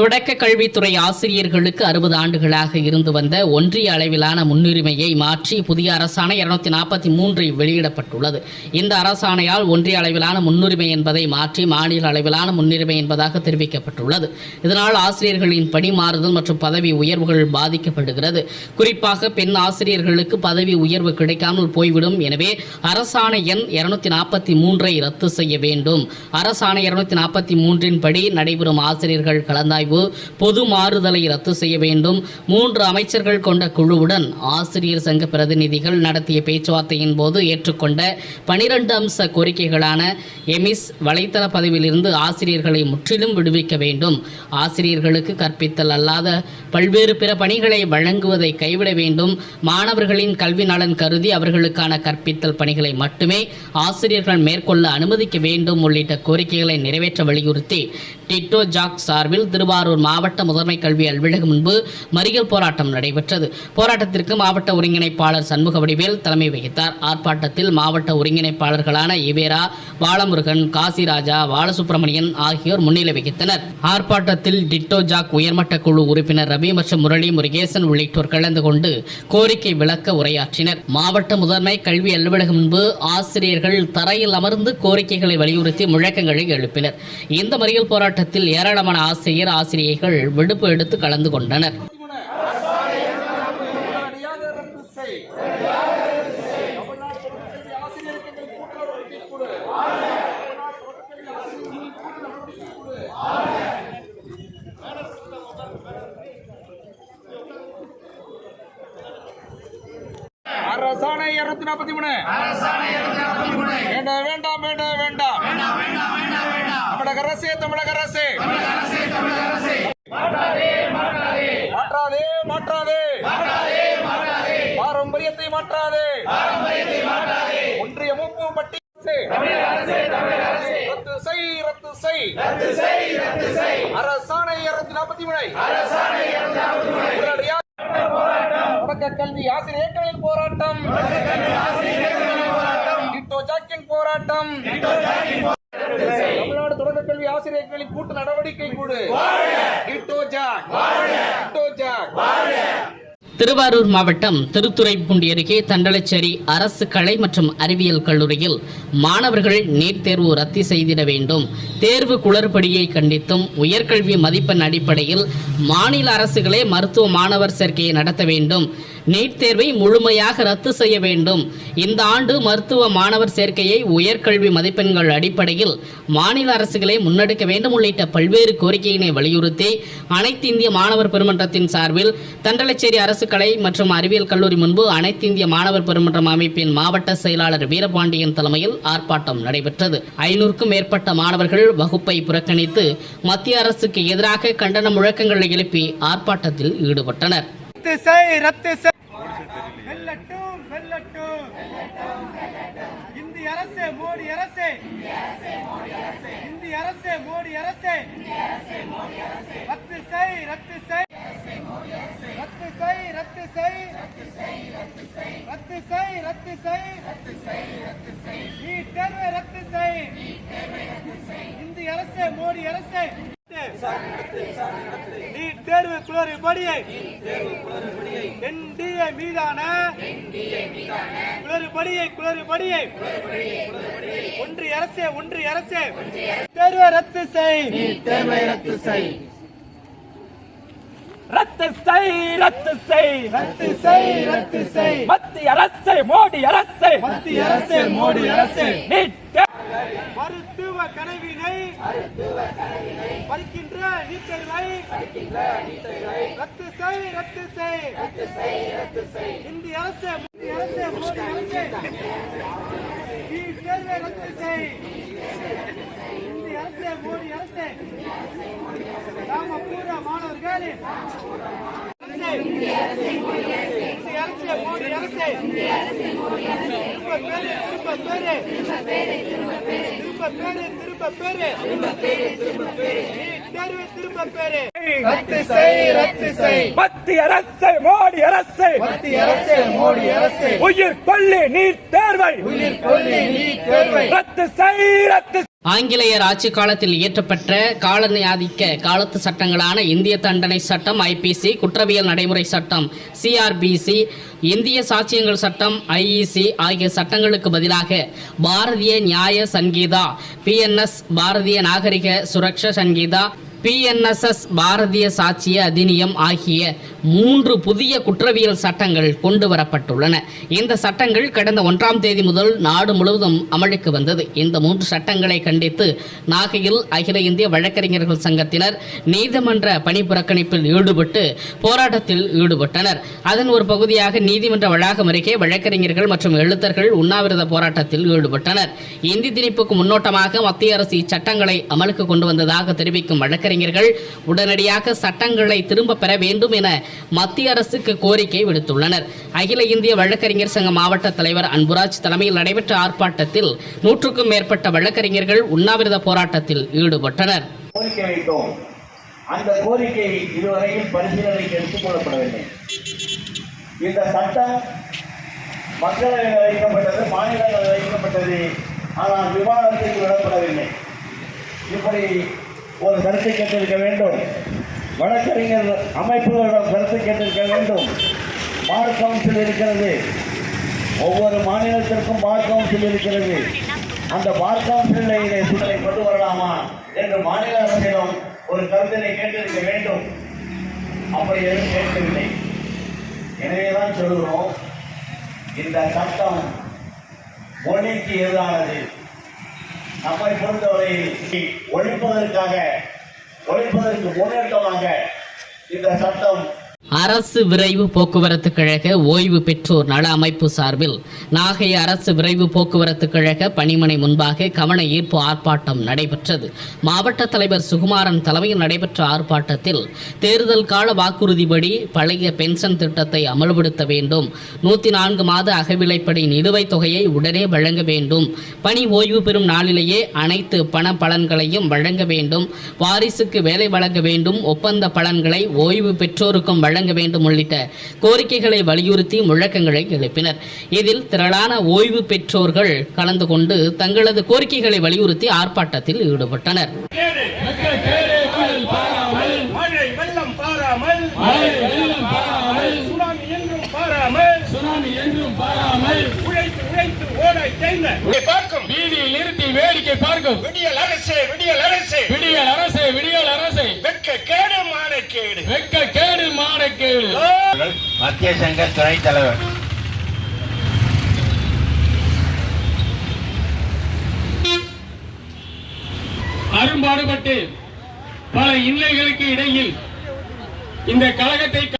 தொடக்க கல்வித்துறை ஆசிரியர்களுக்கு அறுபது ஆண்டுகளாக இருந்து வந்த ஒன்றிய அளவிலான முன்னுரிமையை மாற்றி புதிய அரசாணை இருநூத்தி நாற்பத்தி மூன்று வெளியிடப்பட்டுள்ளது. இந்த அரசாணையால் ஒன்றிய அளவிலான முன்னுரிமை என்பதை மாற்றி மாநில அளவிலான முன்னுரிமை என்பதாக தெரிவிக்கப்பட்டுள்ளது. இதனால் ஆசிரியர்களின் பணி மாறுதல் மற்றும் பதவி உயர்வுகள் பாதிக்கப்படுகிறது. குறிப்பாக பெண் ஆசிரியர்களுக்கு பதவி உயர்வு கிடைக்காமல் போய்விடும். எனவே அரசாணை எண் இருநூத்தி நாற்பத்தி மூன்றை ரத்து செய்ய வேண்டும். அரசாணை இருநூத்தி நாற்பத்தி மூன்றின் படி நடைபெறும் ஆசிரியர்கள் கலந்தாய்வு பொது மாறுதலை ரத்து செய்ய வேண்டும். மூன்று அமைச்சர்கள் கொண்ட குழுவுடன் ஆசிரியர் சங்க பிரதிநிதிகள் நடத்திய பேச்சுவார்த்தையின் போது ஏற்றுக்கொண்ட பனிரெண்டு அம்ச கோரிக்கைகளான எமிஸ் வலைத்தள பதவியிலிருந்து ஆசிரியர்களை முற்றிலும் விடுவிக்க வேண்டும். ஆசிரியர்களுக்கு கற்பித்தல் அல்லாத பல்வேறு பிற பணிகளை வழங்குவதை கைவிட வேண்டும். மாணவர்களின் கல்வி நலன் கருதி அவர்களுக்கான கற்பித்தல் பணிகளை மட்டுமே ஆசிரியர்கள் மேற்கொள்ள அனுமதிக்க வேண்டும் உள்ளிட்ட கோரிக்கைகளை நிறைவேற்ற வலியுறுத்தி டிட்டோ ஜாக் சார்பில் திருவாரூர் மாவட்ட முதன்மை கல்வி அலுவலகம் முன்பு மறியல் போராட்டம் நடைபெற்றது. போராட்டத்திற்கு மாவட்ட ஒருங்கிணைப்பாளர் சண்முக வடிவேல் தலைமை வகித்தார். ஆர்ப்பாட்டத்தில் மாவட்ட ஒருங்கிணைப்பாளர்களான இவேரா பாலமுருகன் காசிராஜா பாலசுப்ரமணியன் ஆகியோர் முன்னிலை வகித்தனர். ஆர்ப்பாட்டத்தில் டிட்டோ ஜாக் உயர்மட்ட குழு உறுப்பினர் ரவி மற்றும் முரளி முருகேசன் உள்ளிட்டோர் கலந்து கொண்டு கோரிக்கை விளக்க உரையாற்றினர். மாவட்ட முதன்மை கல்வி அலுவலகம் முன்பு ஆசிரியர்கள் தரையில் அமர்ந்து கோரிக்கைகளை வலியுறுத்தி முழக்கங்களை எழுப்பினர். இந்த மறியல் போராட்டம் போராட்டத்தில் ஏராளமான ஆசிரியர் ஆசிரியைகள் விடுப்பு எடுத்து கலந்து கொண்டனர். அரசாணை இருநூத்தி நாற்பத்தி மூணு. வேண்டாம் வேண்டாம். வேண்டாம் வேண்டாம். தமிழக அரசே தமிழக அரசே. மாற்றாதே மாற்றாதே. பாரம்பரியத்தை மாற்றாதே. ஒன்றிய மூப்பு பட்டி ரத்து செய் ரத்து செய். அரசாணை இருநூத்தி நாற்பத்தி மூணு. தொடக்க கல்வி ஆசிரியர்களின் போராட்டம். போராட்டம். தொடக்க கல்வி ஆசிரியர்களின் கூட்டு நடவடிக்கை கூடு. திருவாரூர் மாவட்டம் திருத்துறைப்பூண்டி அருகே தண்டலச்சேரி அரசு கலை மற்றும் அறிவியல் கல்லூரியில் மாணவர்கள் நீட் தேர்வு ரத்து செய்திட வேண்டும். தேர்வு குளறுபடியை கண்டித்தும் உயர்கல்வி மதிப்பெண் அடிப்படையில் மாநில அரசுகளே மருத்துவ மாணவர் சேர்க்கையை நடத்த வேண்டும். நீட் தேர்வை முழுமையாக ரத்து செய்ய வேண்டும். இந்த ஆண்டு மருத்துவ மாணவர் சேர்க்கையை உயர்கல்வி மதிப்பெண்கள் அடிப்படையில் மாநில அரசுகளை முன்னெடுக்க வேண்டும் உள்ளிட்ட பல்வேறு கோரிக்கையினை வலியுறுத்தி அனைத்து இந்திய மாணவர் பெருமன்றத்தின் சார்பில் தண்டலச்சேரி அரசு கலை மற்றும் அறிவியல் கல்லூரி முன்பு அனைத்து இந்திய மாணவர் பெருமன்றம் அமைப்பின் மாவட்ட செயலாளர் வீரபாண்டியன் தலைமையில் ஆர்ப்பாட்டம் நடைபெற்றது. ஐநூறுக்கும் மேற்பட்ட மாணவர்கள் வகுப்பை புறக்கணித்து மத்திய அரசுக்கு எதிராக கண்டன முழக்கங்களை எழுப்பி ஆர்ப்பாட்டத்தில் ஈடுபட்டனர். ரத்து செய் ரத்து செய். வெல்லட்டும் வெல்லட்டும். இந்திய அரசு மோடி அரசு. இந்திய அரசு மோடி அரசு. ரத்து செய் ரத்து செய். ரத்து செய் ரத்து செய். ரத்து செய் ரத்து செய். நீ தேர்வை ரத்து செய். இந்திய அரசு மோடி அரசு. நீட் தேர்வு குளறுபடியை என்டிஏ மீதான குளறுபடியை குளறுபடியை ஒன்றிய அரசே ஒன்றிய அரசே. தேர்வை ரத்து செய். தேர்வை ரத்து செய். ரத்து செய் ரத்து செய். ரத்து செய் ரத்து செய். மத்திய அரசு மோடி அரசு. மத்திய அரசு மோடி அரசு. நீட் தே- மருத்துவ கனவினை பறிக்கின்ற நீட் தேர்வை ரத்து செய் ரத்து செய். இந்திய அரசு மத்திய அரசு மோடி அரசு. தேர்வை ரத்து செய். இந்திய அரசு மோடி அரசு. கிராமப்புற மாணவர்களின் மத்திய அரசு மோடி அரசு. மத்திய அரசு மோடி அரசு. உயிர் கொல்லி நீட் தேர்வை. உயிர் கொல்லி நீ தேர்வை. ரத்து செய் ரத்து ஆங்கிலேயர் ஆட்சி காலத்தில் இயற்றப்பட்ட காலனி ஆதிக்க காலத்து சட்டங்களான இந்திய தண்டனை சட்டம் ஐபிசி குற்றவியல் நடைமுறை சட்டம் சிஆர்பிசி இந்திய சாட்சியங்கள் சட்டம் ஐஇசி ஆகிய சட்டங்களுக்கு பதிலாக பாரதிய நியாய சங்கீதா பிஎன்எஸ் பாரதிய நாகரிக சுரக்ஷா சங்கீதா பிஎன்எஸ்எஸ் பாரதிய சாட்சிய அதிநியம் ஆகிய மூன்று புதிய குற்றவியல் சட்டங்கள் கொண்டு வரப்பட்டுள்ளன. இந்த சட்டங்கள் கடந்த ஒன்றாம் தேதி முதல் நாடு முழுவதும் அமலுக்கு வந்தது. இந்த மூன்று சட்டங்களை கண்டித்து நாகையில் அகில இந்திய வழக்கறிஞர்கள் சங்கத்தினர் நீதிமன்ற பணி புறக்கணிப்பில் ஈடுபட்டு போராட்டத்தில் ஈடுபட்டனர். அதன் ஒரு பகுதியாக நீதிமன்ற வளாகம் அருகே வழக்கறிஞர்கள் மற்றும் எழுத்தர்கள் உண்ணாவிரத போராட்டத்தில் ஈடுபட்டனர். இந்தி திணிப்புக்கு முன்னோட்டமாக மத்திய அரசு இச்சட்டங்களை அமலுக்கு கொண்டு வந்ததாக தெரிவிக்கும் வழக்கறிஞர்கள் உடனடியாக சட்டங்களை திரும்ப பெற வேண்டும் என மத்திய அரசுக்கு கோரிக்கை விடுத்துள்ளனர். அகில இந்திய வழக்கறிஞர் சங்க மாவட்ட தலைவர் அன்புராஜ் தலைமையில் நடைபெற்ற ஆர்ப்பாட்டத்தில் நூற்றுக்கும் மேற்பட்ட வழக்கறிஞர்கள் உண்ணாவிரத போராட்டத்தில் ஈடுபட்டனர். அந்த கோரிக்கை இதுவரையில் பரிசீலனைக்கு எடுத்துக் கொள்ளப்படவில்லை. இந்த சட்டம் மக்களவையில் வைக்கப்பட்டது மாநிலங்களில் வைக்கப்பட்டது ஆனால் விவாதத்திற்கு விடப்படவில்லை. இப்படி ஒரு கருத்தை கேட்டிருக்க வேண்டும். வழக்கறிஞர் அமைப்புகளிடம் கருத்து கேட்டிருக்க வேண்டும். பார் கவுன்சில் இருக்கிறது. ஒவ்வொரு மாநிலத்திற்கும் பார் கவுன்சில் இருக்கிறது. அந்த பார் கவுன்சிலில் இதை சூழலை கொண்டு வரலாமா என்று மாநில அரசிடம் ஒரு கருத்தினை கேட்டிருக்க வேண்டும். அப்படி எதுவும் கேட்கவில்லை. எனவேதான் சொல்கிறோம் இந்த சட்டம் மொழிக்கு எதிரானது. நம்மை பொறுத்தவரை ஒழிப்பதற்காக ஒழிப்பதற்கு முன்னேற்றமாக இந்த சட்டம் அரசு விரைவு போக்குவரத்து கழக ஓய்வு பெற்றோர் நல அமைப்பு சார்பில் நாகை அரசு விரைவு போக்குவரத்து கழக பணிமனை முன்பாக கவன ஈர்ப்பு ஆர்ப்பாட்டம் நடைபெற்றது. மாவட்ட தலைவர் சுகுமாரன் தலைமையில் நடைபெற்ற ஆர்ப்பாட்டத்தில் தேர்தல் கால வாக்குறுதிப்படி பழைய பென்ஷன் திட்டத்தை அமல்படுத்த வேண்டும். நூற்றி நான்கு மாத அகவிலைப்படி நிலுவைத் தொகையை உடனே வழங்க வேண்டும். பணி ஓய்வு பெறும் நாளிலேயே அனைத்து பண பலன்களையும் வழங்க வேண்டும். வாரிசுக்கு வேலை வழங்க வேண்டும். ஒப்பந்த பலன்களை ஓய்வு பெற்றோருக்கும் வழங்க வேண்டும் உள்ளிட்ட கோரிக்கைகளை வலியுறுத்தி முழக்கங்களை எழுப்பினர். இதில் திரளான ஓய்வு பெற்றோர்கள் கலந்து கொண்டு தங்களது கோரிக்கைகளை வலியுறுத்தி ஆர்ப்பாட்டத்தில் ஈடுபட்டனர். பார்க்கும் வீதியில் நிறுத்தி வேடிக்கை பார்க்கும் விடியல் அரசே விடியல் அரசே. விடியல் அரசே விடியல் அரசே. வெட்க கேடு வெக்க கேடு மானக்கேடு மத்திய சங்க துணைத் தலைவர். அரும்பாடுபட்டு பல இன்னல்களுக்கு இடையில் இந்த கழகத்தை